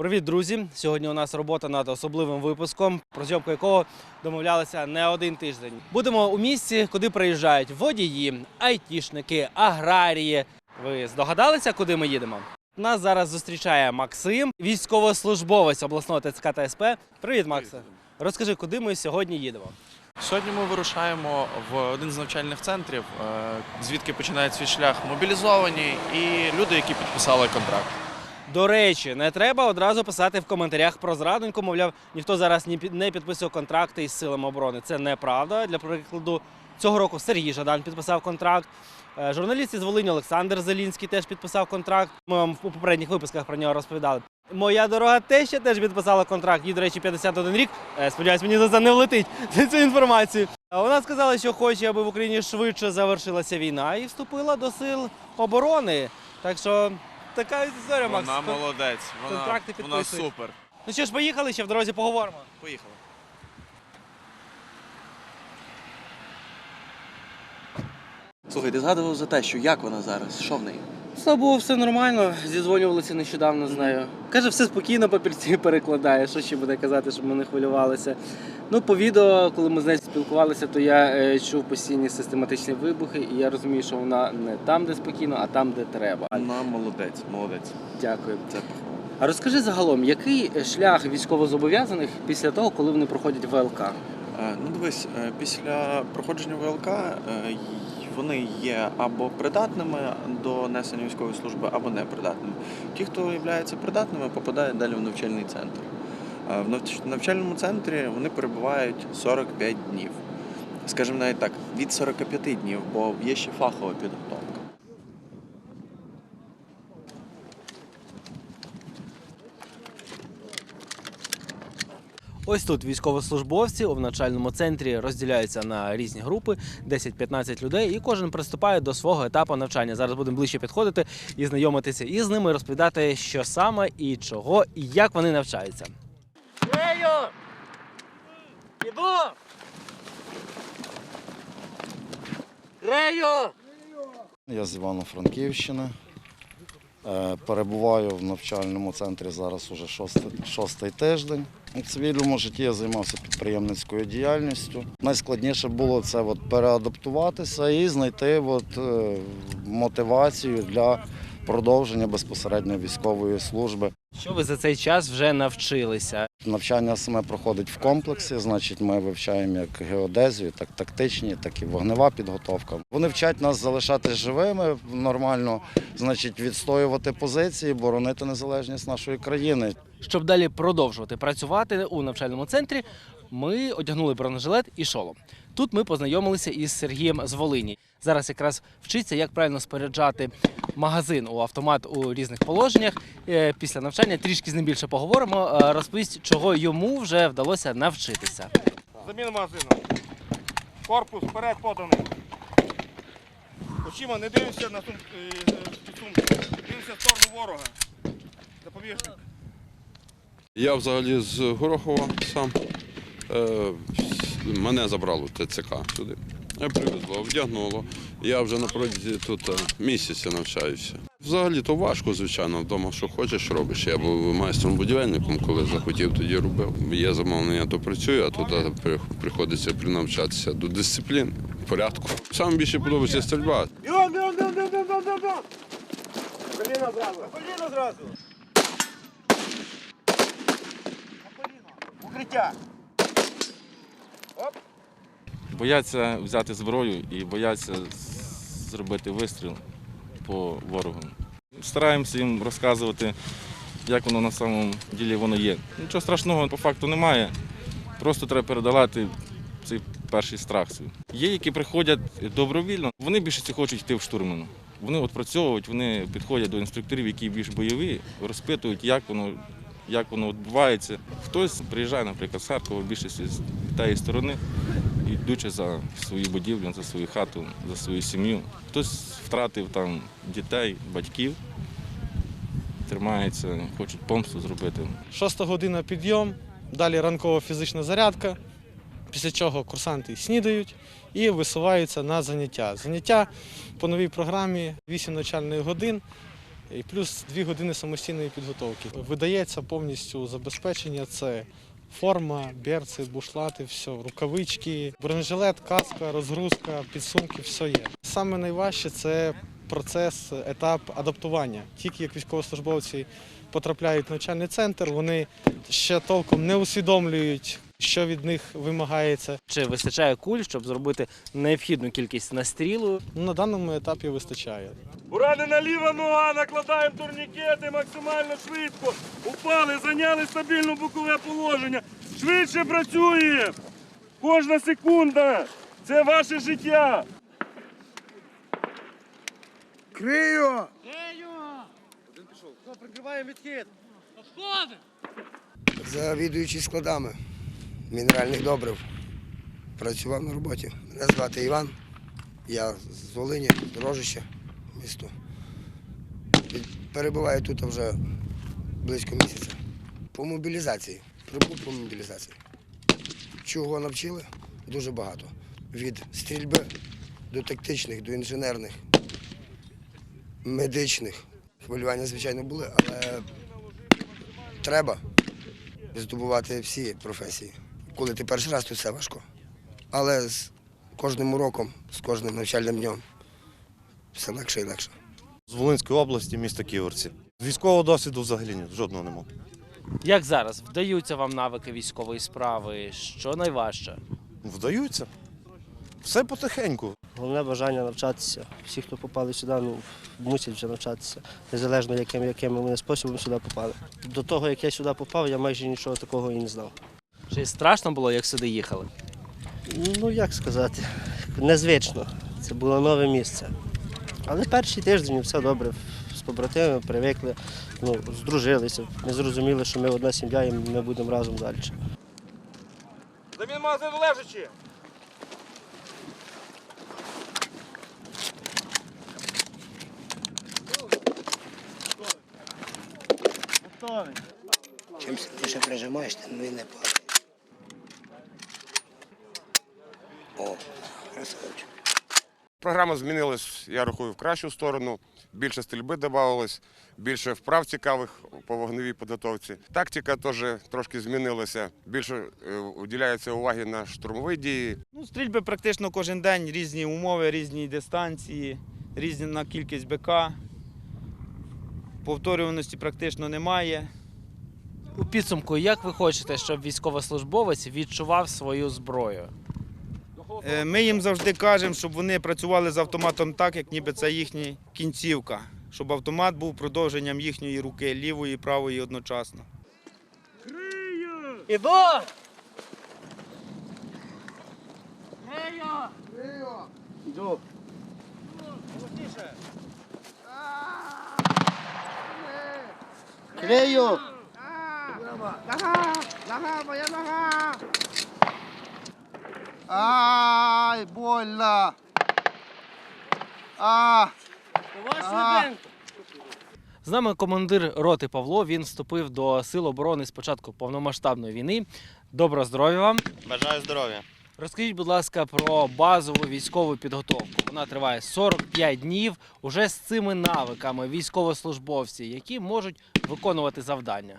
Привіт, друзі! Сьогодні у нас робота над особливим випуском, про зйомку якого домовлялися не один тиждень. Будемо у місці, куди приїжджають водії, айтішники, аграрії. Ви здогадалися, куди ми їдемо? Нас зараз зустрічає Максим, військовослужбовець обласного ТЦК та СП. Привіт, Максе. Розкажи, куди ми сьогодні їдемо? Сьогодні ми вирушаємо в один з навчальних центрів, е, звідки починає свій шлях мобілізовані і люди, які підписали контракт. До речі, не треба одразу писати в коментарях про зрадоньку. Мовляв, ніхто зараз не підписує контракти із силами оборони. Це неправда. Для прикладу, цього року Сергій Жадан підписав контракт. Е, Журналіст із Волині Олександр Зелінський теж підписав контракт. Ми вам у попередніх випусках про нього розповідали. Моя дорога теща теж підписала контракт. Їй, до речі, 51 рік. Е, Сподіваюсь, мені за це не влетить за цю інформацію. Вона сказала, що хоче, аби в Україні швидше завершилася війна і вступила до сил оборони. Так що така історія, Макс. Вона молодець, вона, контракти вона супер. Ну що ж, поїхали ще в дорозі поговоримо. Поїхали. Слухай, ти згадував за те, що як вона зараз? Що в неї? Слава Богу, все нормально. Зідзвонювалися нещодавно з нею. Каже, все спокійно, папірці перекладає. Що ще буде казати, щоб ми не хвилювалися. Ну, по відео, коли ми з нею спілкувалися, то я е, чув постійні систематичні вибухи, і я розумію, що вона не там, де спокійно, а там, де треба. Вона молодець, молодець. Дякую. Це похвала. А розкажи загалом, який шлях військовозобов'язаних після того, коли вони проходять ВЛК? Е, Ну дивись, е, після проходження ВЛК е, вони є або придатними до несення військової служби, або непридатними. Ті, хто є придатними, попадають далі в навчальний центр. Е, В навчальному центрі вони перебувають 45 днів. Скажімо навіть так, від 45 днів, бо є ще фахова підготовка. Ось тут військовослужбовці у навчальному центрі розділяються на різні групи 10-15 людей, і кожен приступає до свого етапу навчання. Зараз будемо ближче підходити і знайомитися із ними, розповідати, що саме і чого, і як вони навчаються. Іду! Рею! Я з Івано-Франківщини. Е, Перебуваю в навчальному центрі зараз уже шостий, шостий тиждень. У цивільному житті я займався підприємницькою діяльністю. Найскладніше було це от переадаптуватися і знайти от, е, мотивацію для продовження безпосередньо військової служби. Що ви за цей час вже навчилися? Навчання саме проходить в комплексі, значить, ми вивчаємо як геодезію, так тактичні, так і вогнева підготовка. Вони вчать нас залишатись живими, нормально, значить, відстоювати позиції, боронити незалежність нашої країни. Щоб далі продовжувати працювати у навчальному центрі, ми одягнули бронежилет і шолом. Тут ми познайомилися із Сергієм з Волині. Зараз якраз вчиться, як правильно споряджати магазин у автомат у різних положеннях. Е, Після навчання трішки з ним більше поговоримо. е, Розповість, чого йому вже вдалося навчитися. Заміна магазину. Корпус вперед поданий. Очима не дивимося на сум... е, сумку. Дивимося в сторону ворога. Запобіжник. Я взагалі з Горохова сам. Мене забрало ТЦК сюди. Я привезло, вдягнуло. Я вже на протязі тут е, місяця навчаюся. Взагалі то важко, звичайно, вдома, що хочеш, робиш. Я був майстром будівельником, коли захотів, тоді робив. Є замовлення, то працюю, а тут е, приходиться принавчатися до дисципліни, порядку. Саме більше подобається стрільба. Укриття. Бояться взяти зброю і бояться зробити вистріл по ворогу. Стараємося їм розказувати, як воно на самому ділі воно є. Нічого страшного по факту немає. Просто треба передавати цей перший страх свій. Є, які приходять добровільно, вони більше хочуть йти в штурману. Вони відпрацьовують, вони підходять до інструкторів, які більш бойові, розпитують, як воно, як воно відбувається. Хтось приїжджає, наприклад, з Харкова, більшість з тієї сторони, йдучи за свою будівлю, за свою хату, за свою сім'ю. Хтось втратив там дітей, батьків, тримається, хочуть помсту зробити. Шоста година підйом, далі ранкова фізична зарядка, після чого курсанти снідають і висуваються на заняття. Заняття по новій програмі 8 навчальних годин і плюс 2 години самостійної підготовки. Видається повністю забезпечення це. Форма, берці, бушлати, все, рукавички, бронежилет, каска, розгрузка, підсумки, все є. Саме найважче це процес, етап адаптування. Тільки як військовослужбовці потрапляють в навчальний центр, вони ще толком не усвідомлюють, що від них вимагається. Чи вистачає куль, щоб зробити необхідну кількість настрілу? На даному етапі вистачає. Уранена ліва нога, накладаємо турнікети максимально швидко. Упали, зайняли стабільне бокове положення. Швидше працює. Кожна секунда. Це ваше життя. Крию! завідуючий складами мінеральних добрив. Працював на роботі. Мене звати Іван. Я з Волині, Рожище, місто. Перебуваю тут вже близько місяця. По мобілізації. Прибув по мобілізації. Чого навчили? Дуже багато. Від стрільби до тактичних, до інженерних, медичних. Хвилювання, звичайно, були, але треба здобувати всі професії. Коли ти перший раз, то все важко. Але з кожним уроком, з кожним навчальним днем все легше і легше. З Волинської області, міста Ківерці. З військового досвіду взагалі ні, жодного нема. Як зараз вдаються вам навики військової справи? Що найважче? Вдаються. Все потихеньку. Головне бажання навчатися. Всі, хто попали сюди, ну, мусять вже навчатися, незалежно яким, яким вони способом сюди попали. До того, як я сюди попав, я майже нічого такого і не знав. Чи страшно було, як сюди їхали? Ну, як сказати, незвично. Це було нове місце. Але перший тиждень все добре. З побратимами привикли, ну, здружилися. Ми зрозуміли, що ми одна сім'я і ми будемо разом далі. Замін магазину лежачи. Чим сильніше прижимаєш, тим він не падає. Красавчик. Програма змінилась, я рахую, в кращу сторону. Більше стрільби додавалось, більше вправ цікавих по вогневій підготовці. Тактика теж трошки змінилася. Більше е, уділяється уваги на штурмові дії. Ну, стрільби практично кожен день, різні умови, різні дистанції, різна кількість БК. Повторюваності практично немає. У підсумку, як ви хочете, щоб військовослужбовець відчував свою зброю? Е, Ми їм завжди кажемо, щоб вони працювали з автоматом так, як ніби це їхня кінцівка, щоб автомат був продовженням їхньої руки, лівої і правої одночасно. Крию! Ай, больно! А! З нами командир роти Павло. Він вступив до Сил оборони з початку повномасштабної війни. Доброго здоров'я вам. Бажаю здоров'я. Розкажіть, будь ласка, про базову військову підготовку. Вона триває 45 днів. Уже з цими навиками військовослужбовці, які можуть виконувати завдання.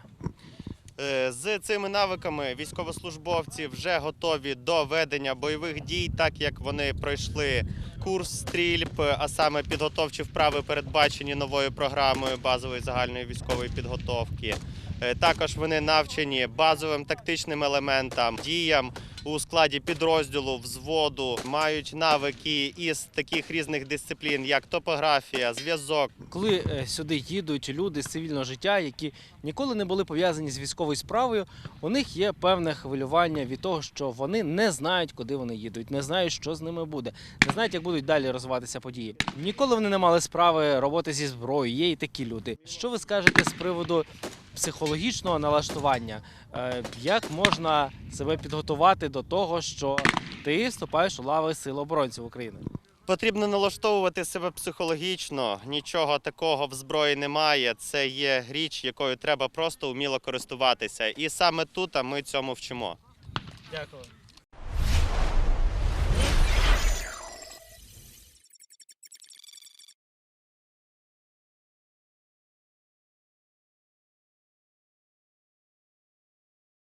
Е, З цими навиками військовослужбовці вже готові до ведення бойових дій, так як вони пройшли курс стрільб, а саме підготовчі вправи передбачені новою програмою базової загальної військової підготовки. Е, Також вони навчені базовим тактичним елементам, діям у складі підрозділу, взводу, мають навики із таких різних дисциплін, як топографія, зв'язок, Коли е, сюди їдуть люди з цивільного життя, які ніколи не були пов'язані з військовою справою, у них є певне хвилювання від того, що вони не знають, куди вони їдуть, не знають, що з ними буде, не знають, як будуть далі розвиватися події. Ніколи вони не мали справи роботи зі зброєю. Є і такі люди. Що ви скажете з приводу психологічного налаштування? Е, Як можна себе підготувати до того, що ти вступаєш у лави сил оборонців України? Потрібно налаштовувати себе психологічно. Нічого такого в зброї немає. Це є річ, якою треба просто вміло користуватися. І саме тут ми цьому вчимо. Дякую.